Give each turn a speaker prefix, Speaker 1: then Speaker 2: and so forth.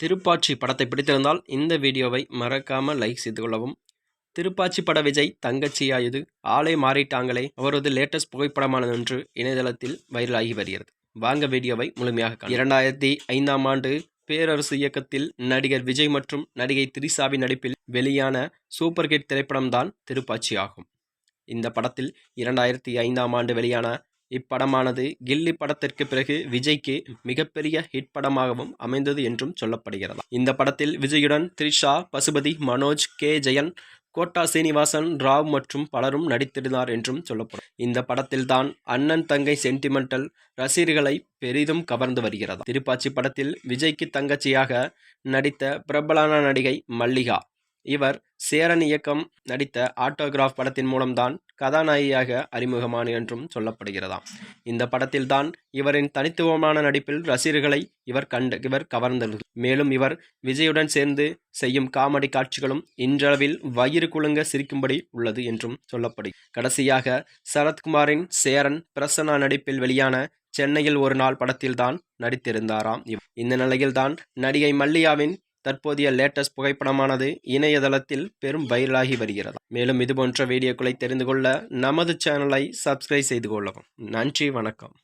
Speaker 1: திருப்பாச்சி படத்தை பிடித்திருந்தால் இந்த வீடியோவை மறக்காமல் லைக் செய்து கொள்ளவும். திருப்பாச்சி பட விஜய் தங்கச்சியாயுது. ஆளே மாறிட்டாங்களே. அவரது லேட்டஸ்ட் புகைப்படமானது ஒன்று இணையதளத்தில் வைரலாகி வருகிறது. வாங்க வீடியோவை முழுமையாக இரண்டாயிரத்தி ஐந்தாம் ஆண்டு பேரரசு இயக்கத்தில் நடிகர் விஜய் மற்றும் நடிகை திரிசாவின் நடிப்பில் வெளியான சூப்பர் ஹிட் திரைப்படம்தான் திருப்பாச்சி ஆகும். இந்த படத்தில் இரண்டாயிரத்தி ஐந்தாம் ஆண்டு வெளியான இப்படமானது கில்லி படத்திற்கு பிறகு விஜய்க்கு மிகப்பெரிய ஹிட் படமாகவும் அமைந்தது என்றும் சொல்லப்படுகிறது. இந்த படத்தில் விஜயுடன் த்ரிஷா பசுபதி மனோஜ் கே. ஜெயன் கோட்டா சீனிவாசன் ராவ் மற்றும் பலரும் நடித்திருந்தார் என்றும் சொல்லப்படும். இந்த படத்தில்தான் அண்ணன் தங்கை சென்டிமெண்டல் ரசிகர்களை பெரிதும் கவர்ந்து வருகிறது. திருப்பாச்சி படத்தில் விஜய்க்கு தங்கச்சியாக நடித்த பிரபலான நடிகை மல்லிகா இவர் சேரன் இயக்கம் நடித்த ஆட்டோகிராஃப் படத்தின் மூலம்தான் கதாநாயகியாக அறிமுகமான என்றும் சொல்லப்படுகிறதாம். இந்த படத்தில்தான் இவரின் தனித்துவமான நடிப்பில் ரசிகர்களை இவர் கண்டு இவர் கவர்ந்தது. மேலும் இவர் விஜயுடன் சேர்ந்து செய்யும் காமெடி காட்சிகளும் இன்றளவில் வயிறு குலுங்க சிரிக்கும்படி உள்ளது என்றும் சொல்லப்படு கடைசியாக சரத்குமாரின் சேரன் பிரசன்னா நடிப்பில் வெளியான சென்னையில் ஒரு நாள் படத்தில்தான் நடித்திருந்தாராம் இந்த நிலையில்தான் நடிகை மல்லியாவின் தற்போதைய லேட்டஸ்ட் புகைப்படமானது இணையதளத்தில் பெரும் வைரலாகி வருகிறது. மேலும் இதுபோன்ற வீடியோக்களை தெரிந்து கொள்ள நமது சேனலை சப்ஸ்கிரைப் செய்து கொள்ளவும். நன்றி வணக்கம்.